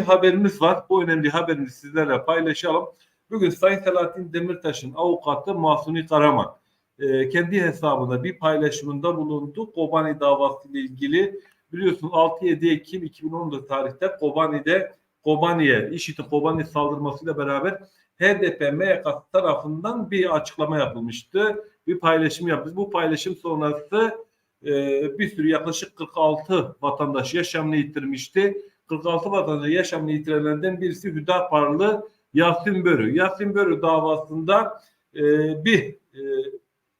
haberimiz var. Bu önemli haberimizi sizlerle paylaşalım. Bugün Sayın Selahattin Demirtaş'ın avukatı Mahsuni Karaman e, kendi hesabında bir paylaşımında bulundu. Kobani davası ile ilgili biliyorsunuz 6-7 Ekim 2014 tarihte Kobani'de Kobani'ye, IŞİD'in Kobani saldırmasıyla beraber HDP MYK tarafından bir açıklama yapılmıştı. Bir paylaşım yapıldı. Bu paylaşım sonrası e, bir sürü yaklaşık 46 vatandaş yaşamını yitirmişti. 46 vatandaş yaşamını yitirenlerden birisi Hüdaparlı Yasin Börü. Yasin Börü davasında e, bir e,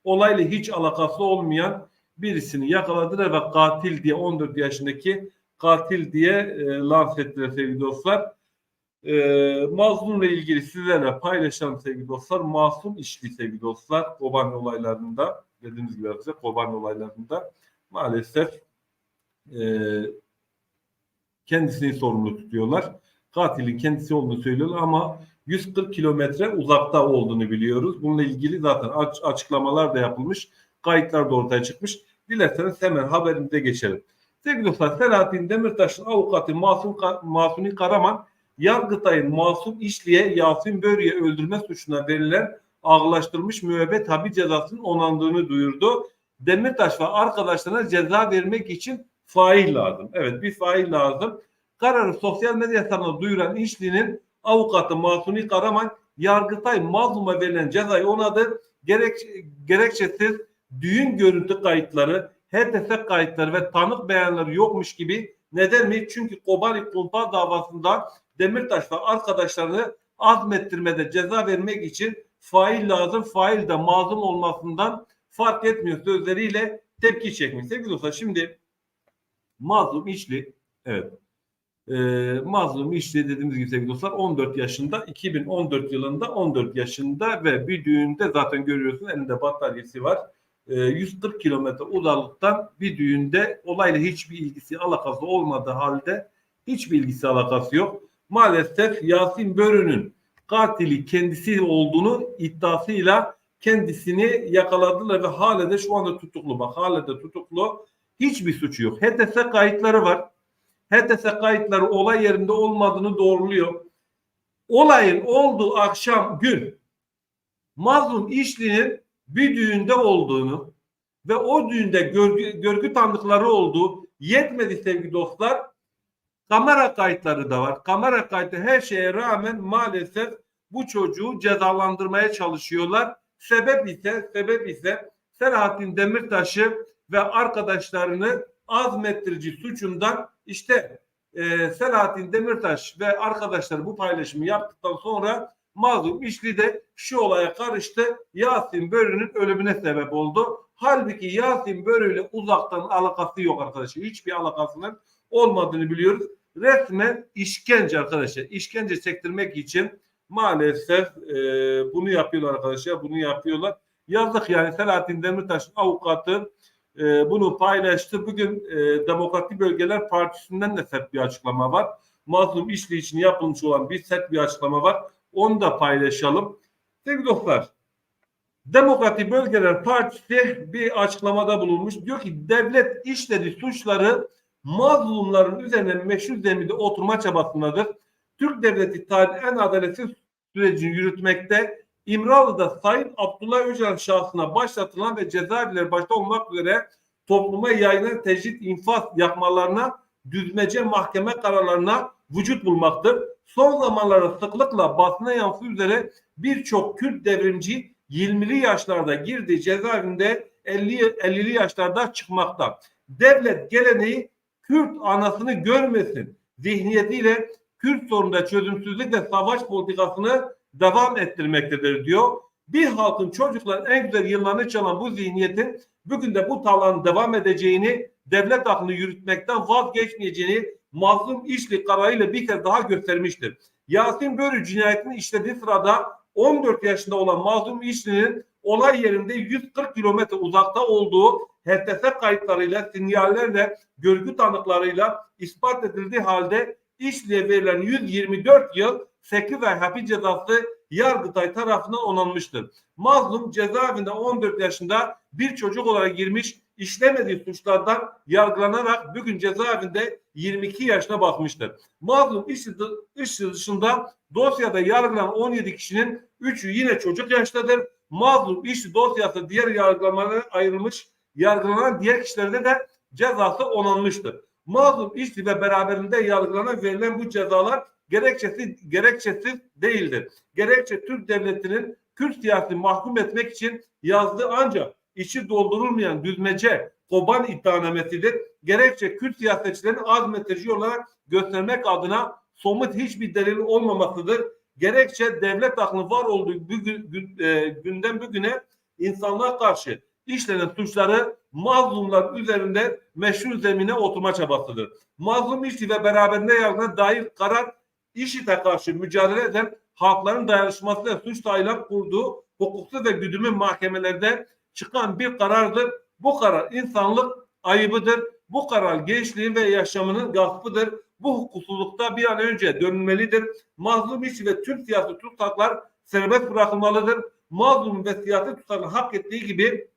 olayla hiç alakası olmayan birisini yakaladılar ve katil diye 14 yaşındaki katil diye e, lanse ettiler sevgili dostlar. E, mazlumla ilgili sizlerle paylaşalım sevgili dostlar. Masum işli sevgili dostlar. Kobani olaylarında dediğimiz gibi size Kobani olaylarında maalesef e, kendisini sorumlu tutuyorlar. Katilin kendisi olduğunu söylüyorlar ama 140 kilometre uzakta olduğunu biliyoruz. Bununla ilgili zaten aç- açıklamalar da yapılmış. Kayıtlar da ortaya çıkmış. Dilerseniz hemen haberimize geçelim. Sevgili dostlar Selahattin Demirtaş'ın avukatı Masum Masuni Karaman Yargıtay'ın Masum İşli'ye Yasin Börü'ye öldürme suçuna verilen ağırlaştırılmış müebbet hapis cezasının onandığını duyurdu. Demirtaş ve arkadaşlarına ceza vermek için fail lazım. Evet bir fail lazım. Kararı sosyal medya hesabına duyuran İşli'nin avukatı Masuni Karaman Yargıtay mazluma verilen cezayı onadı. Gerek, gerekçesiz düğün görüntü kayıtları, HTS kayıtları ve tanık beyanları yokmuş gibi. Neden mi? Çünkü Kobani Kumpa davasında Demirtaş ve arkadaşlarını azmettirmede ceza vermek için fail lazım. Fail de mazlum olmasından fark etmiyor sözleriyle tepki çekmiş. Sevgili dostlar şimdi mazlum işli evet e, mazlum işli dediğimiz gibi sevgili dostlar 14 yaşında 2014 yılında 14 yaşında ve bir düğünde zaten görüyorsunuz elinde bataryası var. E, 140 kilometre uzaklıktan bir düğünde olayla hiçbir ilgisi alakası olmadığı halde hiçbir ilgisi alakası yok. Maalesef Yasin Börü'nün katili kendisi olduğunu iddiasıyla kendisini yakaladılar ve hala da şu anda tutuklu. Bak hala da tutuklu. Hiçbir suçu yok. HTS kayıtları var. HTS kayıtları olay yerinde olmadığını doğruluyor. Olayın olduğu akşam gün mazlum işlinin bir düğünde olduğunu ve o düğünde görgü, görgü tanıkları olduğu yetmedi sevgili dostlar. Kamera kayıtları da var. Kamera kaydı her şeye rağmen maalesef bu çocuğu cezalandırmaya çalışıyorlar. Sebep ise sebep ise Selahattin Demirtaş'ı ve arkadaşlarını azmettirici suçundan işte e, Selahattin Demirtaş ve arkadaşları bu paylaşımı yaptıktan sonra mazlum işli de şu olaya karıştı. Yasin Börü'nün ölümüne sebep oldu. Halbuki Yasin Börü ile uzaktan alakası yok arkadaşlar. Hiçbir alakasının olmadığını biliyoruz. Resmen işkence arkadaşlar. İşkence çektirmek için maalesef e, bunu yapıyorlar arkadaşlar. Bunu yapıyorlar. Yazık yani Selahattin Demirtaş'ın avukatı e, bunu paylaştı. Bugün e, Demokratik Bölgeler Partisi'nden de sert bir açıklama var. Mazlum işli için yapılmış olan bir sert bir açıklama var. Onu da paylaşalım. Sevgili dostlar, Demokratik Bölgeler Partisi bir açıklamada bulunmuş. Diyor ki devlet işlediği suçları mazlumların üzerine meşru zeminde oturma çabasındadır. Türk devleti tarihin en adaletsiz sürecini yürütmekte. İmralı'da Sayın Abdullah Öcalan şahsına başlatılan ve cezaevleri başta olmak üzere topluma yayılan tecrit infaz yapmalarına düzmece mahkeme kararlarına vücut bulmaktır. Son zamanlarda sıklıkla basına yansıdığı üzere birçok Kürt devrimci 20'li yaşlarda girdiği cezaevinde 50 50'li yaşlarda çıkmakta. Devlet geleneği Kürt anasını görmesin zihniyetiyle Kürt sorununda çözümsüzlük ve savaş politikasını devam ettirmektedir diyor. Bir halkın çocukların en güzel yıllarını çalan bu zihniyetin bugün de bu talan devam edeceğini, devlet aklını yürütmekten vazgeçmeyeceğini mazlum işli kararıyla bir kez daha göstermiştir. Yasin Börü cinayetini işlediği sırada 14 yaşında olan mazlum işlinin olay yerinde 140 kilometre uzakta olduğu HTS kayıtlarıyla, sinyallerle, görgü tanıklarıyla ispat edildiği halde işliye verilen 124 yıl 8 ay hapis cezası Yargıtay tarafından onanmıştır. Mazlum cezaevinde 14 yaşında bir çocuk olarak girmiş, işlemediği suçlardan yargılanarak bugün cezaevinde 22 yaşına bakmıştır. Mazlum iş, iş dışında dosyada yargılanan 17 kişinin 3'ü yine çocuk yaştadır. Mazlum iş dosyası diğer yargılamalara ayrılmış. Yargılanan diğer kişilerde de cezası onanmıştır. Mazlum işçi ve beraberinde yargılanan verilen bu cezalar gerekçesi gerekçesiz değildir. Gerekçe Türk devletinin Kürt siyasi mahkum etmek için yazdığı ancak içi doldurulmayan düzmece koban iddianamesidir. Gerekçe Kürt siyasetçilerin azmettirici olarak göstermek adına somut hiçbir delil olmamasıdır. Gerekçe devlet aklının var olduğu bugün, gün, e, günden bugüne insanlığa karşı işlenen suçları mazlumlar üzerinde meşru zemine oturma çabasıdır. Mazlum işçi ve beraberinde yargına dair karar IŞİD'e karşı mücadele eden halkların dayanışmasıyla suç taylan kurduğu hukuksuz ve güdümlü mahkemelerde çıkan bir karardır. Bu karar insanlık ayıbıdır. Bu karar gençliğin ve yaşamının gaspıdır. Bu hukuksuzlukta bir an önce dönülmelidir. Mazlum işçi ve tüm siyasi tutsaklar serbest bırakılmalıdır. Mazlum ve siyasi tutsakların hak ettiği gibi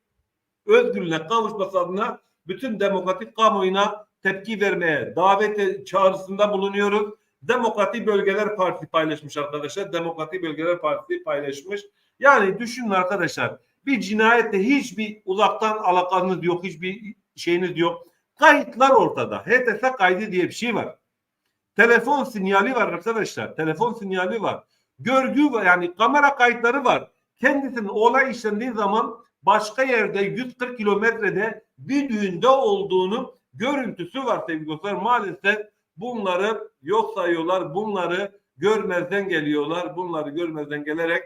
özgürlüğüne kavuşması adına bütün demokratik kamuoyuna tepki vermeye davet çağrısında bulunuyoruz. Demokratik Bölgeler Partisi paylaşmış arkadaşlar. Demokratik Bölgeler Partisi paylaşmış. Yani düşünün arkadaşlar bir cinayette hiçbir uzaktan alakanız yok, hiçbir şeyiniz yok. Kayıtlar ortada. HTS kaydı diye bir şey var. Telefon sinyali var arkadaşlar. Telefon sinyali var. Görgü var yani kamera kayıtları var. Kendisinin olay işlendiği zaman başka yerde 140 kilometrede bir düğünde olduğunu görüntüsü var sevgili dostlar. Maalesef bunları yok sayıyorlar. Bunları görmezden geliyorlar. Bunları görmezden gelerek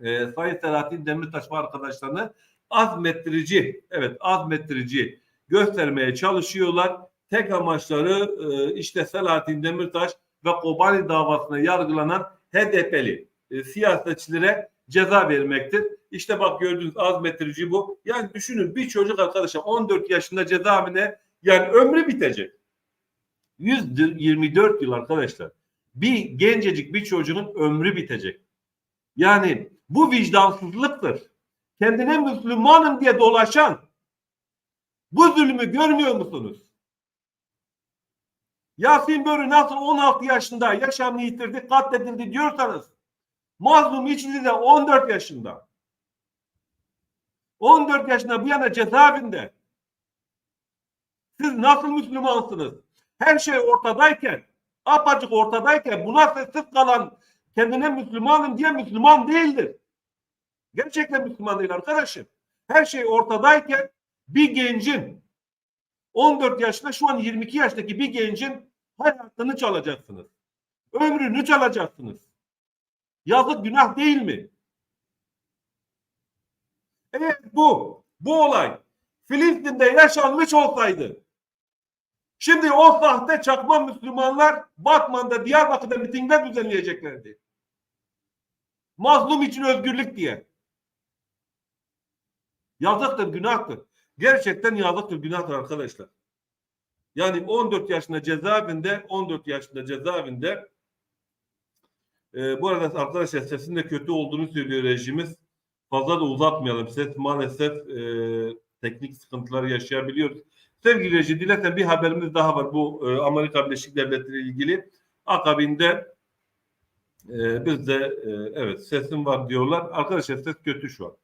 e, Sayın Selahattin Demirtaş ve arkadaşlarını azmettirici, evet azmettirici göstermeye çalışıyorlar. Tek amaçları e, işte Selahattin Demirtaş ve Kobani davasına yargılanan HDP'li e, siyasetçilere ceza vermektir. İşte bak gördüğünüz azmettirici bu. Yani düşünün bir çocuk arkadaşlar 14 yaşında cezaevine yani ömrü bitecek. 124 yıl arkadaşlar. Bir gencecik bir çocuğun ömrü bitecek. Yani bu vicdansızlıktır. Kendine Müslümanım diye dolaşan bu zulmü görmüyor musunuz? Yasin Börü nasıl 16 yaşında yaşamını yitirdi, katledildi diyorsanız mazlum içinde de 14 yaşında. 14 yaşında bu yana cezaevinde. Siz nasıl Müslümansınız? Her şey ortadayken, apacık ortadayken buna sessiz kalan kendine Müslümanım diye Müslüman değildir. Gerçekten Müslüman değil arkadaşım. Her şey ortadayken bir gencin 14 yaşında şu an 22 yaştaki bir gencin hayatını çalacaksınız. Ömrünü çalacaksınız. Yazık günah değil mi? Evet bu, bu olay Filistin'de yaşanmış olsaydı şimdi o sahte çakma Müslümanlar Batman'da Diyarbakır'da mitingler düzenleyeceklerdi. Mazlum için özgürlük diye. Yazıktır, günahtır. Gerçekten yazıktır, günahtır arkadaşlar. Yani 14 yaşında cezaevinde, 14 yaşında cezaevinde e, bu arada arkadaşlar sesin de kötü olduğunu söylüyor rejimiz. Fazla da uzatmayalım. Ses maalesef e, teknik sıkıntılar yaşayabiliyoruz. Sevgili reji dilersen bir haberimiz daha var bu e, Amerika Birleşik Devletleri ile ilgili. Akabinde e, biz de e, evet sesim var diyorlar. Arkadaşlar ses kötü şu an.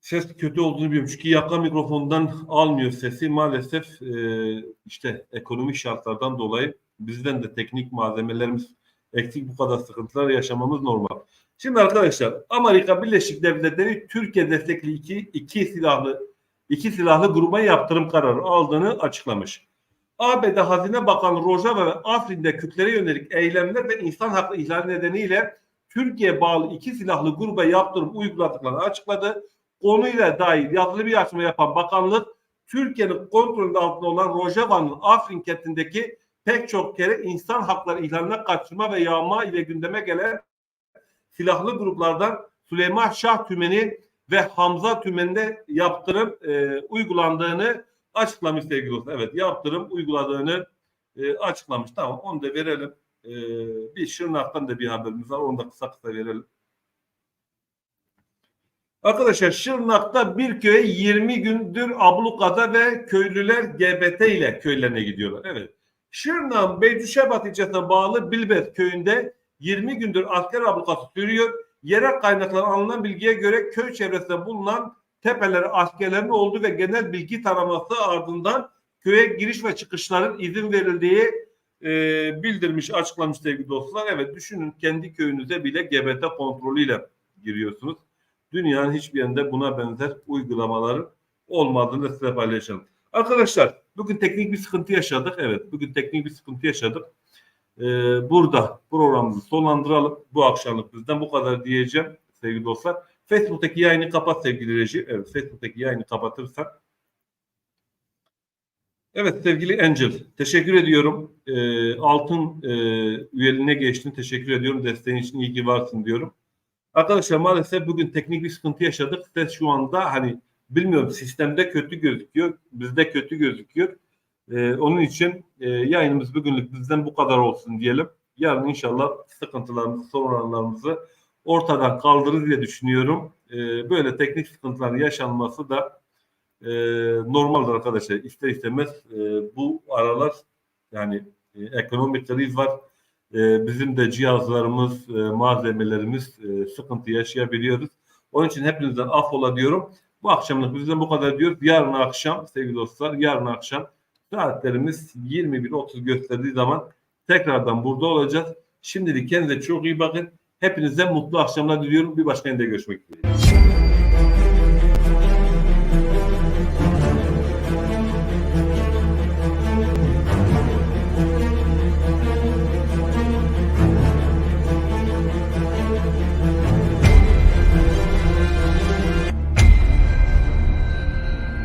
Ses kötü olduğunu biliyorum. Çünkü yaka mikrofondan almıyor sesi. Maalesef e, işte ekonomik şartlardan dolayı bizden de teknik malzemelerimiz eksik bu kadar sıkıntılar yaşamamız normal. Şimdi arkadaşlar Amerika Birleşik Devletleri Türkiye destekli iki, iki silahlı iki silahlı gruba yaptırım kararı aldığını açıklamış. ABD Hazine Bakanı Rojava ve Afrin'de Kürtlere yönelik eylemler ve insan hakları ihlali nedeniyle Türkiye bağlı iki silahlı gruba yaptırım uyguladıklarını açıkladı. Konuyla dair yazılı bir açıklama yapan bakanlık Türkiye'nin kontrolünde altında olan Rojava'nın Afrin kentindeki pek çok kere insan hakları ihlaline kaçırma ve yağma ile gündeme gelen silahlı gruplardan Süleyman Şah Tümeni ve Hamza Tümeni'nde yaptırım e, uygulandığını açıklamış sevgili dostlar. Evet yaptırım uyguladığını e, açıklamış. Tamam onu da verelim. E, bir Şırnak'tan da bir haberimiz var. Onu da kısa kısa verelim. Arkadaşlar Şırnak'ta bir köye 20 gündür ablukada ve köylüler GBT ile köylerine gidiyorlar. Evet. Şırnak'ın Beycüşebat ilçesine bağlı Bilbet köyünde 20 gündür asker ablukası sürüyor. Yerel kaynaklardan alınan bilgiye göre köy çevresinde bulunan tepelere askerlerin olduğu ve genel bilgi taraması ardından köye giriş ve çıkışların izin verildiği e, bildirmiş, açıklamış sevgili dostlar. Evet düşünün kendi köyünüze bile GBT kontrolüyle giriyorsunuz. Dünyanın hiçbir yerinde buna benzer uygulamaların olmadığını size paylaşalım. Arkadaşlar bugün teknik bir sıkıntı yaşadık. Evet bugün teknik bir sıkıntı yaşadık. Ee, burada programımızı sonlandıralım. Bu akşamlık bizden bu kadar diyeceğim sevgili dostlar. Facebook'taki yayını kapat sevgili reji. Evet Facebook'taki yayını kapatırsak. Evet sevgili Angel teşekkür ediyorum. Ee, altın e, üyeliğine geçtin. Teşekkür ediyorum. Desteğin için iyi varsın diyorum. Arkadaşlar maalesef bugün teknik bir sıkıntı yaşadık. Ses şu anda hani bilmiyorum sistemde kötü gözüküyor. Bizde kötü gözüküyor. Ee, onun için e, yayınımız bugünlük bizden bu kadar olsun diyelim. Yarın inşallah sıkıntılarımızı, sorunlarımızı ortadan kaldırır diye düşünüyorum. Ee, böyle teknik sıkıntıların yaşanması da e, normaldir arkadaşlar. İster istemez e, bu aralar yani e, ekonomik kriz var. E, bizim de cihazlarımız, e, malzemelerimiz e, sıkıntı yaşayabiliyoruz. Onun için hepinizden affola diyorum. Bu akşamlık bizden bu kadar diyoruz. Yarın akşam sevgili dostlar, yarın akşam saatlerimiz 21.30 gösterdiği zaman tekrardan burada olacağız. Şimdilik kendinize çok iyi bakın. Hepinize mutlu akşamlar diliyorum. Bir başka yerde görüşmek üzere.